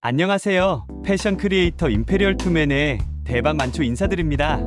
안녕하세요. 패션 크리에이터 임페리얼 투맨의 대박 만초 인사드립니다.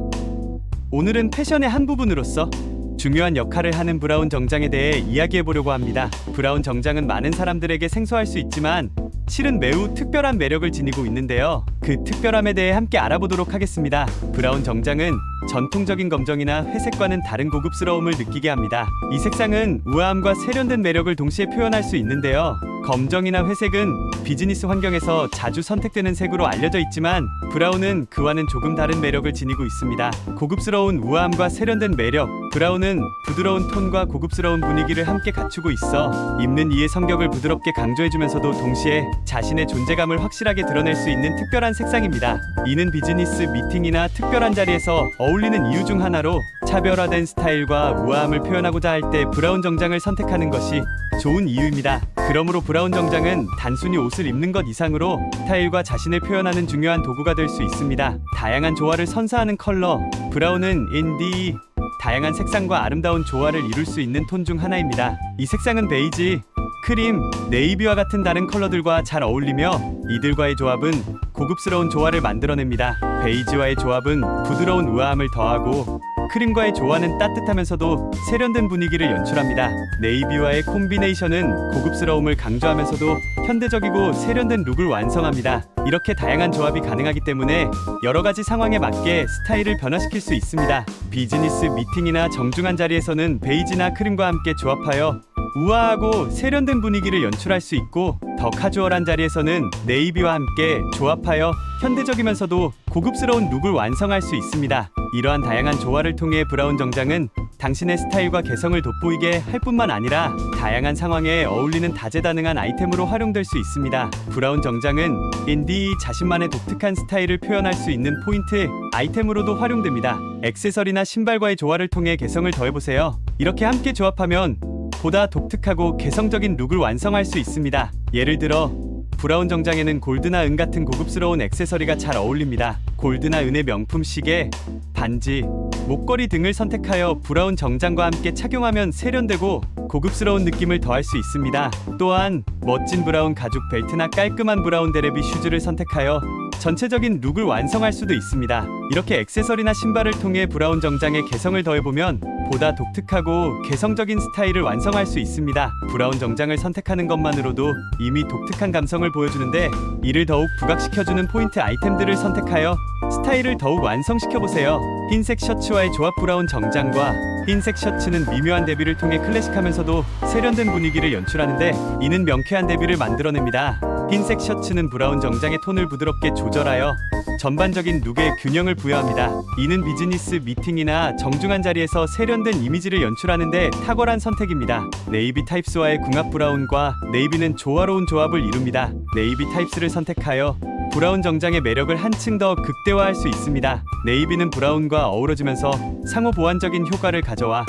오늘은 패션의 한 부분으로서 중요한 역할을 하는 브라운 정장에 대해 이야기해 보려고 합니다. 브라운 정장은 많은 사람들에게 생소할 수 있지만 실은 매우 특별한 매력을 지니고 있는데요. 그 특별함에 대해 함께 알아보도록 하겠습니다. 브라운 정장은 전통적인 검정이나 회색과는 다른 고급스러움을 느끼게 합니다. 이 색상은 우아함과 세련된 매력을 동시에 표현할 수 있는데요. 검정이나 회색은 비즈니스 환경에서 자주 선택되는 색으로 알려져 있지만 브라운은 그와는 조금 다른 매력을 지니고 있습니다. 고급스러운 우아함과 세련된 매력. 브라운은 부드러운 톤과 고급스러운 분위기를 함께 갖추고 있어 입는 이의 성격을 부드럽게 강조해주면서도 동시에 자신의 존재감을 확실하게 드러낼 수 있는 특별한 색상입니다. 이는 비즈니스 미팅이나 특별한 자리에서 어울리는 이유 중 하나로 차별화된 스타일과 우아함을 표현하고자 할 때 브라운 정장을 선택하는 것이 좋은 이유입니다. 그러므로 브라운 정장은 단순히 옷을 입는 것 이상으로 스타일과 자신을 표현하는 중요한 도구가 될 수 있습니다. 다양한 조화를 선사하는 컬러. 브라운은 인디 다양한 색상과 아름다운 조화를 이룰 수 있는 톤 중 하나입니다. 이 색상은 베이지, 크림, 네이비와 같은 다른 컬러들과 잘 어울리며 이들과의 조합은 고급스러운 조화를 만들어냅니다. 베이지와의 조합은 부드러운 우아함을 더하고 크림과의 조화는 따뜻하면서도 세련된 분위기를 연출합니다. 네이비와의 콤비네이션은 고급스러움을 강조하면서도 현대적이고 세련된 룩을 완성합니다. 이렇게 다양한 조합이 가능하기 때문에 여러 가지 상황에 맞게 스타일을 변화시킬 수 있습니다. 비즈니스 미팅이나 정중한 자리에서는 베이지나 크림과 함께 조합하여 우아하고 세련된 분위기를 연출할 수 있고 더 카주얼한 자리에서는 네이비와 함께 조합하여 현대적이면서도 고급스러운 룩을 완성할 수 있습니다. 이러한 다양한 조화를 통해 브라운 정장은 당신의 스타일과 개성을 돋보이게 할 뿐만 아니라 다양한 상황에 어울리는 다재다능한 아이템으로 활용될 수 있습니다. 브라운 정장은 인디 자신만의 독특한 스타일을 표현할 수 있는 포인트 아이템으로도 활용됩니다. 액세서리나 신발과의 조화를 통해 개성을 더해보세요. 이렇게 함께 조합하면 보다 독특하고 개성적인 룩을 완성할 수 있습니다. 예를 들어 브라운 정장에는 골드나 은 같은 고급스러운 액세서리가 잘 어울립니다. 골드나 은의 명품 시계, 반지, 목걸이 등을 선택하여 브라운 정장과 함께 착용하면 세련되고 고급스러운 느낌을 더할 수 있습니다. 또한 멋진 브라운 가죽 벨트나 깔끔한 브라운 데레비 슈즈를 선택하여 전체적인 룩을 완성할 수도 있습니다. 이렇게 액세서리나 신발을 통해 브라운 정장의 개성을 더해보면 보다 독특하고 개성적인 스타일을 완성할 수 있습니다. 브라운 정장을 선택하는 것만으로도 이미 독특한 감성을 보여주는데 이를 더욱 부각시켜주는 포인트 아이템들을 선택하여 스타일을 더욱 완성시켜보세요. 흰색 셔츠와의 조합 브라운 정장과 흰색 셔츠는 미묘한 대비를 통해 클래식하면서도 세련된 분위기를 연출하는데 이는 명쾌한 대비를 만들어냅니다. 흰색 셔츠는 브라운 정장의 톤을 부드럽게 조절하여 전반적인 룩에 균형을 부여합니다. 이는 비즈니스 미팅이나 정중한 자리에서 세련된 이미지를 연출하는데 탁월한 선택입니다. 네이비 타입스와의 궁합 브라운과 네이비는 조화로운 조합을 이룹니다. 네이비 타입스를 선택하여 브라운 정장의 매력을 한층 더 극대화할 수 있습니다. 네이비는 브라운과 어우러지면서 상호 보완적인 효과를 가져와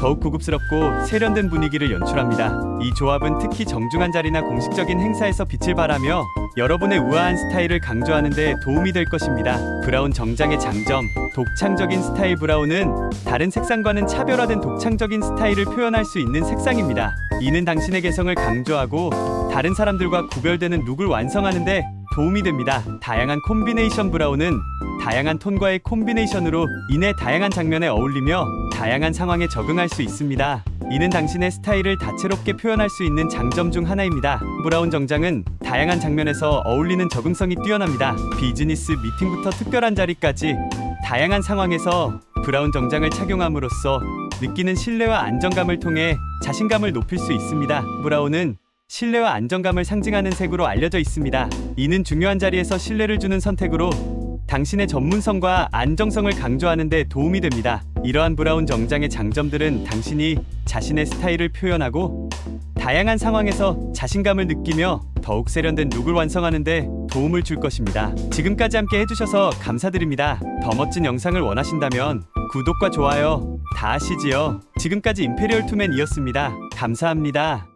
더욱 고급스럽고 세련된 분위기를 연출합니다. 이 조합은 특히 정중한 자리나 공식적인 행사에서 빛을 발하며 여러분의 우아한 스타일을 강조하는 데 도움이 될 것입니다. 브라운 정장의 장점, 독창적인 스타일 브라운은 다른 색상과는 차별화된 독창적인 스타일을 표현할 수 있는 색상입니다. 이는 당신의 개성을 강조하고 다른 사람들과 구별되는 룩을 완성하는데 도움이 됩니다. 다양한 콤비네이션 브라운은 다양한 톤과의 콤비네이션으로 인해 다양한 장면에 어울리며 다양한 상황에 적응할 수 있습니다. 이는 당신의 스타일을 다채롭게 표현할 수 있는 장점 중 하나입니다. 브라운 정장은 다양한 장면에서 어울리는 적응성이 뛰어납니다. 비즈니스 미팅부터 특별한 자리까지 다양한 상황에서 브라운 정장을 착용함으로써 느끼는 신뢰와 안정감을 통해 자신감을 높일 수 있습니다. 브라운은 신뢰와 안정감을 상징하는 색으로 알려져 있습니다. 이는 중요한 자리에서 신뢰를 주는 선택으로 당신의 전문성과 안정성을 강조하는 데 도움이 됩니다. 이러한 브라운 정장의 장점들은 당신이 자신의 스타일을 표현하고 다양한 상황에서 자신감을 느끼며 더욱 세련된 룩을 완성하는 데 도움을 줄 것입니다. 지금까지 함께 해주셔서 감사드립니다. 더 멋진 영상을 원하신다면 구독과 좋아요 다 하시지요. 지금까지 임페리얼 투맨이었습니다. 감사합니다.